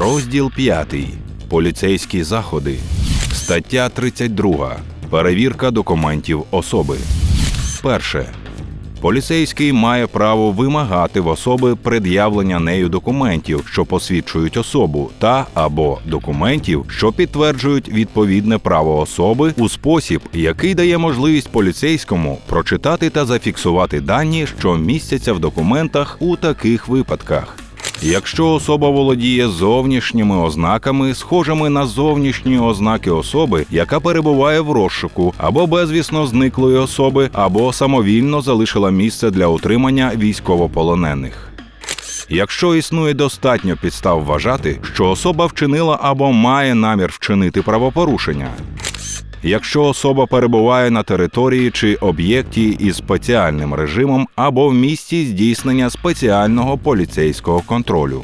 Розділ 5. Поліцейські заходи. Стаття 32. Перевірка документів особи. Перше. Поліцейський має право вимагати в особи пред'явлення нею документів, що посвідчують особу, та або документів, що підтверджують відповідне право особи у спосіб, який дає можливість поліцейському прочитати та зафіксувати дані, що містяться в документах у таких випадках. Якщо особа володіє зовнішніми ознаками, схожими на зовнішні ознаки особи, яка перебуває в розшуку, або безвісно зниклої особи, або самовільно залишила місце для утримання військовополонених. Якщо існує достатньо підстав вважати, що особа вчинила або має намір вчинити правопорушення, якщо особа перебуває на території чи об'єкті із спеціальним режимом або в місці здійснення спеціального поліцейського контролю.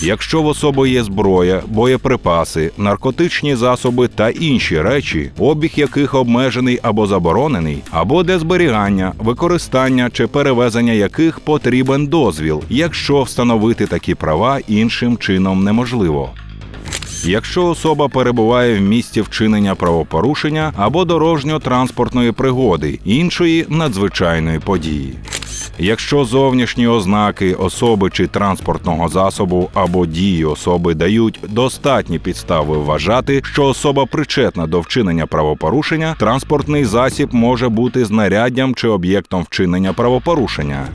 Якщо в особи є зброя, боєприпаси, наркотичні засоби та інші речі, обіг яких обмежений або заборонений, або де зберігання, використання чи перевезення яких потрібен дозвіл, якщо встановити такі права іншим чином неможливо. Якщо особа перебуває в місці вчинення правопорушення або дорожньо-транспортної пригоди іншої надзвичайної події. Якщо зовнішні ознаки особи чи транспортного засобу або дії особи дають достатні підстави вважати, що особа причетна до вчинення правопорушення, транспортний засіб може бути знаряддям чи об'єктом вчинення правопорушення.